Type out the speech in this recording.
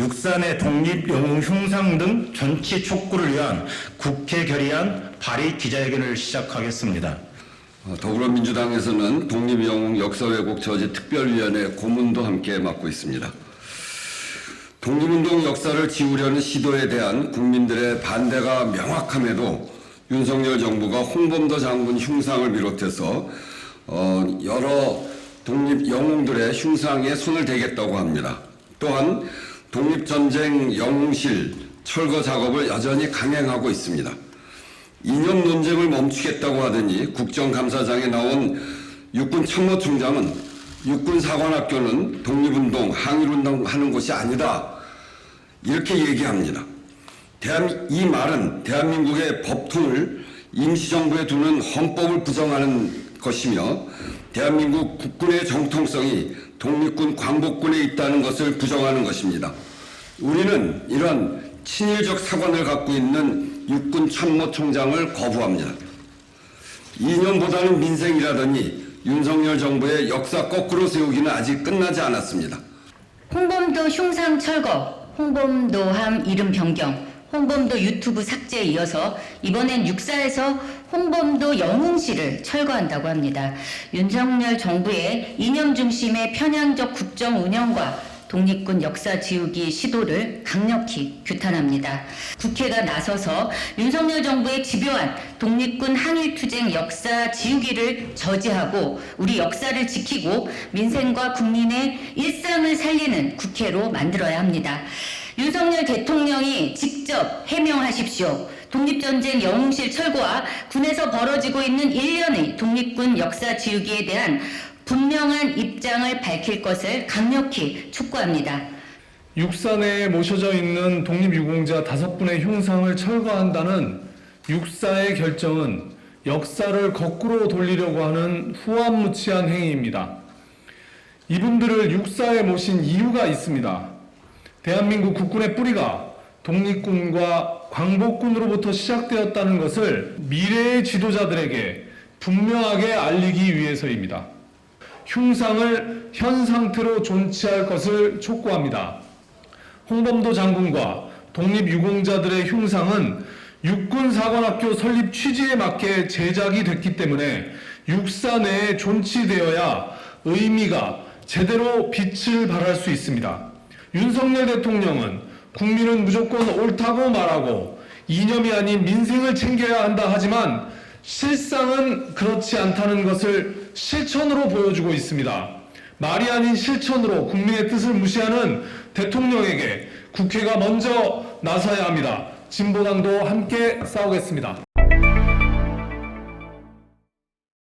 육산의 독립 영웅 흉상 등 전치 촉구를 위한 국회 결의안 발의 기자회견을 시작하겠습니다. 어, 더불어민주당에서는 독립영웅 역사왜곡 저지 특별위원회 고문도 함께 맡고 있습니다. 독립운동 역사를 지우려는 시도에 대한 국민들의 반대가 명확함에도 윤석열 정부가 홍범도 장군 흉상을 비롯해서 어, 여러 독립 영웅들의 흉상에 손을 대겠다고 합니다. 또한 독립전쟁 영웅실 철거 작업을 여전히 강행하고 있습니다. 이념 논쟁을 멈추겠다고 하더니 국정감사장에 나온 육군 참모총장은 육군 사관학교는 독립운동, 항일운동 하는 곳이 아니다. 이렇게 얘기합니다. 대한, 이 말은 대한민국의 법통을 임시정부에 두는 헌법을 부정하는 것이며 대한민국 국군의 정통성이 독립군 광복군에 있다는 것을 부정하는 것입니다. 우리는 이런 친일적 사관을 갖고 있는 육군 참모총장을 거부합니다. 이념보다는 민생이라더니 윤석열 정부의 역사 거꾸로 세우기는 아직 끝나지 않았습니다. 홍범도 흉상 철거, 홍범도함 이름 변경, 홍범도 유튜브 삭제에 이어서 이번엔 육사에서 홍범도 영웅시를 철거한다고 합니다. 윤석열 정부의 이념 중심의 편향적 국정 운영과 독립군 역사 지우기 시도를 강력히 규탄합니다. 국회가 나서서 윤석열 정부의 집요한 독립군 항일투쟁 역사 지우기를 저지하고 우리 역사를 지키고 민생과 국민의 일상을 살리는 국회로 만들어야 합니다. 윤석열 대통령이 직접 해명하십시오. 독립전쟁 영웅실 철거와 군에서 벌어지고 있는 일련의 독립군 역사 지우기에 대한 분명한 입장을 밝힐 것을 강력히 촉구합니다. 육산에 모셔져 있는 독립유공자 다섯 분의 흉상을 철거한다는 육사의 결정은 역사를 거꾸로 돌리려고 하는 후안무치한 행위입니다. 이분들을 육사에 모신 이유가 있습니다. 대한민국 국군의 뿌리가 독립군과 광복군으로부터 시작되었다는 것을 미래의 지도자들에게 분명하게 알리기 위해서입니다. 흉상을 현 상태로 존치할 것을 촉구합니다. 홍범도 장군과 독립유공자들의 흉상은 육군사관학교 설립 취지에 맞게 제작이 됐기 때문에 육사 내에 존치되어야 의미가 제대로 빛을 발할 수 있습니다. 윤석열 대통령은 국민은 무조건 옳다고 말하고 이념이 아닌 민생을 챙겨야 한다 하지만 실상은 그렇지 않다는 것을 실천으로 보여주고 있습니다. 말이 아닌 실천으로 국민의 뜻을 무시하는 대통령에게 국회가 먼저 나서야 합니다. 진보당도 함께 싸우겠습니다.